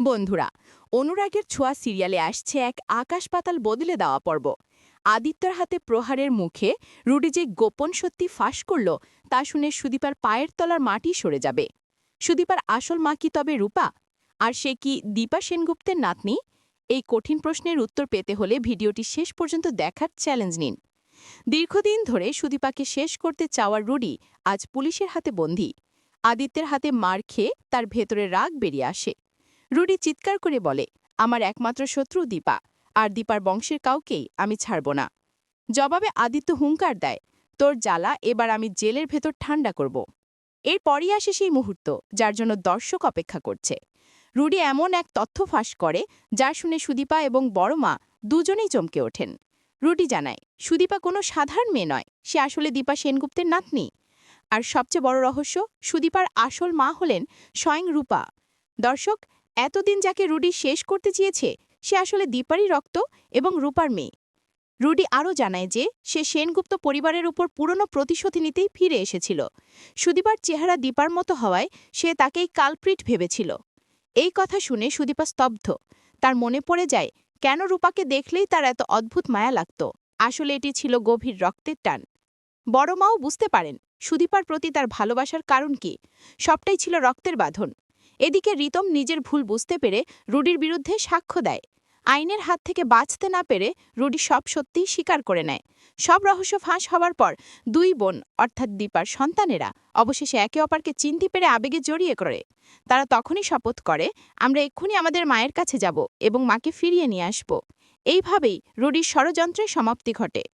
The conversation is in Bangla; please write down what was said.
বন্ধুরা, অনুরাগের ছোঁয়া সিরিয়ালে আসছে এক আকাশ পাতাল বদলে দেওয়া পর্ব। আদিত্যর হাতে প্রহারের মুখে রুডি যে গোপন সত্যি ফাঁস করল, তা শুনে সুদীপার পায়ের তলার মাটি সরে যাবে। সুদীপার আসল মা কি তবে রূপা? আর সে কি দীপা সেনগুপ্তের নাতনি? এই কঠিন প্রশ্নের উত্তর পেতে হলে ভিডিওটি শেষ পর্যন্ত দেখার চ্যালেঞ্জ নিন। দীর্ঘদিন ধরে সুদীপাকে শেষ করতে চাওয়ার রুডি আজ পুলিশের হাতে বন্দী। আদিত্যের হাতে মার খেয়ে তার ভেতরে রাগ বেরিয়ে আসে। রুডি চিৎকার করে বলে, আমার একমাত্র শত্রু দীপা, আর দীপার বংশের কাউকেই আমি ছাড়ব না। জবাবে আদিত্য হুঙ্কার দেয়, তোর জ্বালা, এবার আমি জেলের ভেতর ঠান্ডা করব। এরপরই আসে সেই মুহূর্ত, যার জন্য দর্শক অপেক্ষা করছে। রুডি এমন এক তথ্য ফাঁস করে যা শুনে সুদীপা এবং বড় মা দুজনেই চমকে ওঠেন। রুডি জানায়, সুদীপা কোনো সাধারণ মেয়ে নয়, সে আসলে দীপা সেনগুপ্তের নাতনি। আর সবচেয়ে বড় রহস্য, সুদীপার আসল মা হলেন স্বয়ং রূপা। দর্শক এতদিন যাকে রুডি শেষ করতে চেয়েছে, সে আসলে দীপারই রক্ত এবং রূপার মেয়ে। রুডি আরও জানায় যে, সে সেনগুপ্ত পরিবারের উপর পুরনো প্রতিশোধ নিতেই ফিরে এসেছিল। সুদীপার চেহারা দীপার মতো হওয়ায় সে তাকেই কালপ্রিট ভেবেছিল। এই কথা শুনে সুদীপা স্তব্ধ। তার মনে পড়ে যায়, কেন রূপাকে দেখলেই তার এত অদ্ভুত মায়া লাগত? আসলে এটি ছিল গভীর রক্তের টান। বড় মাও বুঝতে পারেন, সুদীপার প্রতি তার ভালোবাসার কারণ কি? সবটাই ছিল রক্তের বাঁধন। এদিকে রিতম নিজের ভুল বুঝতে পেরে রুডির বিরুদ্ধে সাক্ষ্য দেয়। আইনের হাত থেকে বাঁচতে না পেরে রুডি সব সত্যিই স্বীকার করে নেয়। সব রহস্য ফাঁস হওয়ার পর দুই বোন, অর্থাৎ দীপার সন্তানেরা, অবশেষে একে অপরকে চিনতে পেরে আবেগে জড়িয়ে করে। তারা তখনই শপথ করে, আমরা এক্ষুনি আমাদের মায়ের কাছে যাব এবং মাকে ফিরিয়ে নিয়ে আসব। এইভাবেই রুডির ষড়যন্ত্রের সমাপ্তি ঘটে।